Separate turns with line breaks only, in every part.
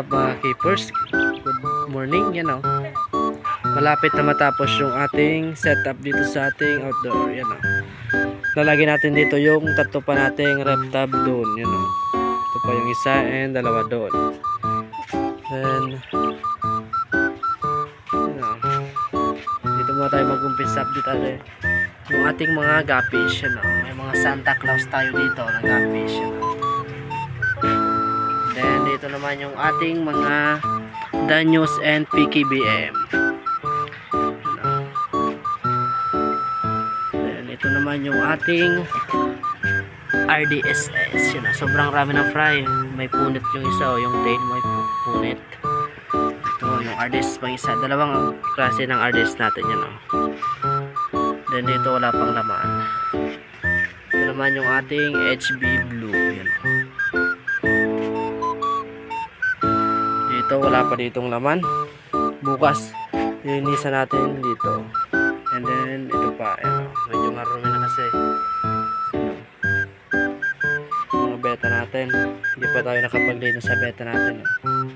up mga keepers? Good morning, yan o. Malapit na matapos yung ating setup dito sa ating outdoor, yan o. Lalagyan natin dito yung tatlo pa nating rep tab doon, yan o. Ito pa yung isa and dalawa doon. Then, yan o. Dito muna tayo mag-umpisa update tayo. Yung ating mga guppies, yan o. May mga Santa Claus tayo dito na guppies, yan o. Dito naman yung ating mga Danyos and PKBM. Then ito naman yung ating RDSS. Yun sobrang rami ng fry. May punit yung isa o yung tail may pu- punit. Ito yung RDS pang isa. Dalawang klase ng RDS natin yan o. Then dito wala pang laman. Ito naman yung ating HB Blue. Yan o. Dito wala pa ditong laman. Bukas linisan natin dito. And then ito pa, ayan, oh, medyo marumi na kasi. Mga beta natin. Hindi pa tayo nakapaglinis sa beta natin. Oh.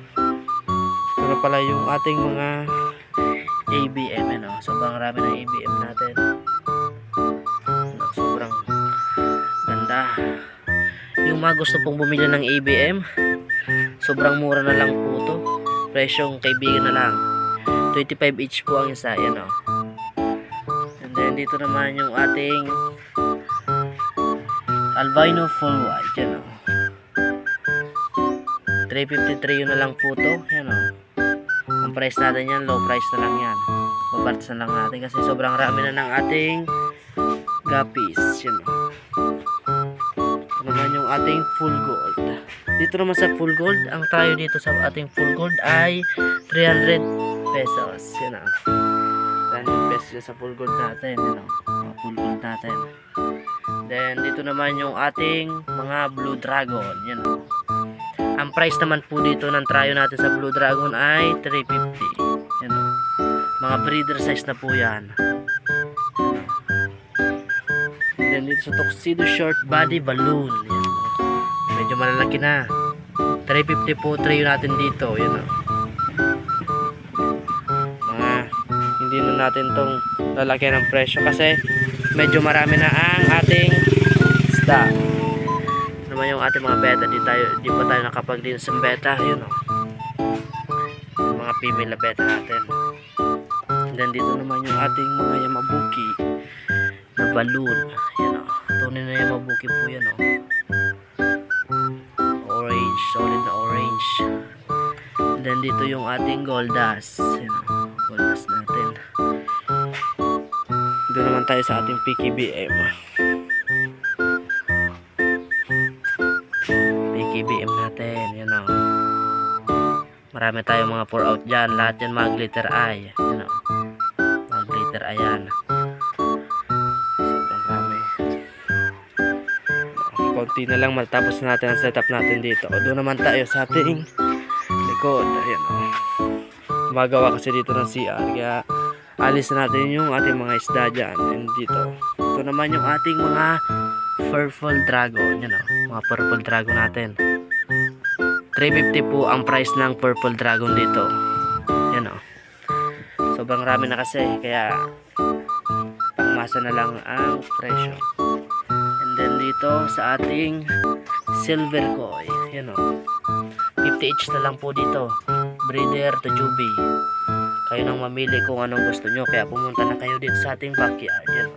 Ito na pala yung ating mga ABM. Ano? Sobrang rami ng ABM natin. Sobrang ganda. Yung mga gusto pong bumili ng ABM, Sobrang mura na lang po to. Presyong kaibigan na lang. 25 each po ang isa. Yan o. And then dito naman yung ating albino full white. Yan o. 353 yun na lang po to. Yan o. Ang price natin yan, low price na lang yan. Paparts na lang natin kasi sobrang rami na ng ating guppies. Yan o. Ating full gold. Dito naman sa full gold, ang tayo dito sa ating full gold ay 300 pesos. Yan o. 300 pesos sa full gold natin. Yan. Mga full gold natin. Then, dito naman yung ating mga blue dragon. Yan o. Ang price naman po dito ng tryo natin sa blue dragon ay 350. Yan o. Mga breeder size na po yan. Then, dito sa tuxedo short body balloon. Yan medyo malalaki na. 350 po tray natin dito yun o. Mga hindi na natin tong lalagyan ng presyo kasi medyo marami na ang ating Ito naman yung ating mga beta? Di, tayo, di pa tayo nakapaglinis ng beta? Yun o. Mga female na beta natin. And then dito naman yung ating mga yamabuki na balloon. Yan o. Tunay na yamabuki po yan o solid na orange. And then dito yung ating goldas. Yan, oh, goldas natin. Doon naman tayo sa ating PKBM. PKBM natin, yan o. Marami tayong mga pour out dyan. Lahat yan mga glitter eye. Yan o. Mga glitter eye yan. Konti na lang matapos natin ang setup natin dito. O doon naman tayo sa ating likod. Ayan o. Magawa kasi dito ng CR. Kaya alis na natin yung ating mga isda dyan. And dito. Ito naman yung ating mga purple dragon. Yan o. Mga purple dragon natin. 350 po ang price ng purple dragon dito. Yan o. Sobrang rami na kasi. Kaya pangmasa na lang ang presyo. And then dito sa ating silver koi. Yan o. 50 each na lang po dito. Breeder to Juby. Kayo nang mamili kung anong gusto nyo. Kaya pumunta na kayo dito sa ating backyard. Yan o.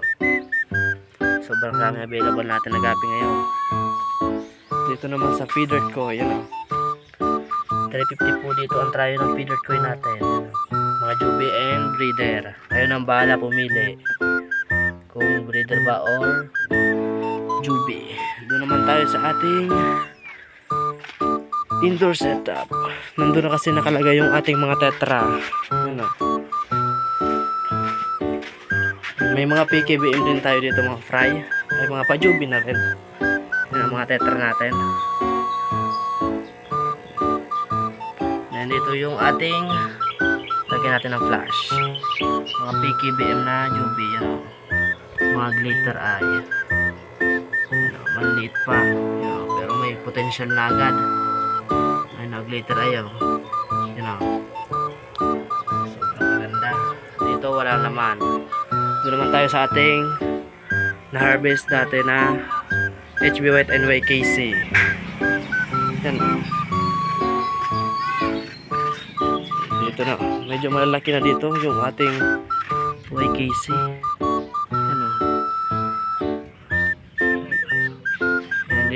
Sobrang rami available natin na gapi ngayon. Dito naman sa feeder koi. Yan o. 350 po dito ang tryo ng feeder koi natin. Yan o. Mga Juby and breeder. Kayo nang bahala pumili. Kung breeder ba or Juby. Doon naman tayo sa ating indoor setup. Nandun na kasi nakalagay yung ating mga tetra. Ano? May mga PKBM din tayo dito mga fry. May mga pa-Juby na rin. Yan ang mga tetra natin. Yan dito yung ating lagyan natin ng flash. Mga PKBM na Juby. Yan o. Mga glitter eye maliit pa. Yun, pero may potential na agad. Ay nag later ayaw oh. yun ang sobrang maganda dito wala naman. Dito naman tayo sa ating na harvest natin na HB White and YKC yan oh. dito na. Medyo malalaki na dito yung ating YKC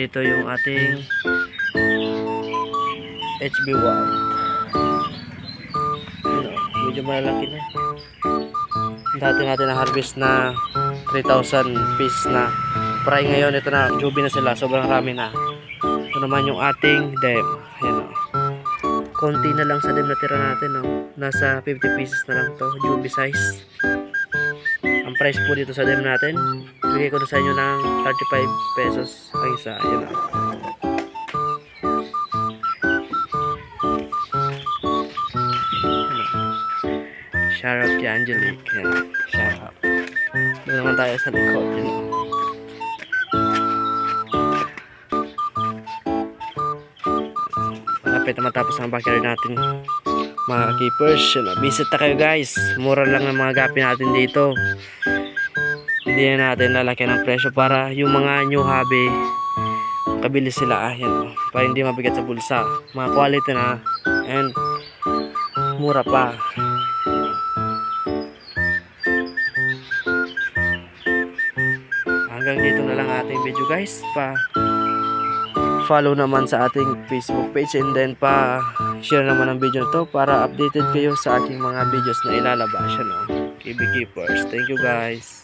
dito yung ating HB White. Ano, medyo malalaki na. Dati natin na harvest na 3,000 pieces na. Fry ngayon, ito na, jubi na sila. Sobrang rami na. Ito naman yung ating dem. Ayan o. Konti na lang sa dem na tira natin. No? Nasa 50 pieces na lang to. Jubi size. Ang price po dito sa dem natin, bigay ko na sa inyo ng 35 pesos ang isa. Ayan o. Shout out kay Angelique. Yan. Shout out. Doon naman tayo sa likod. Yun. Malapit na matapos ang backyard natin. Mga keepers. Yun. Visit na kayo guys. Mura lang ang mga gapi natin dito. Hindi na natin lalaki ng presyo para yung mga new hobby kabili sila ah, yan, oh. para hindi mabigat sa bulsa. Mga quality na and mura pa. Hanggang dito na lang ating video guys. Pa follow naman sa ating facebook page and then pa share naman ang video to para updated kayo sa aking mga videos na ilalabas yan o KB Keepers thank you guys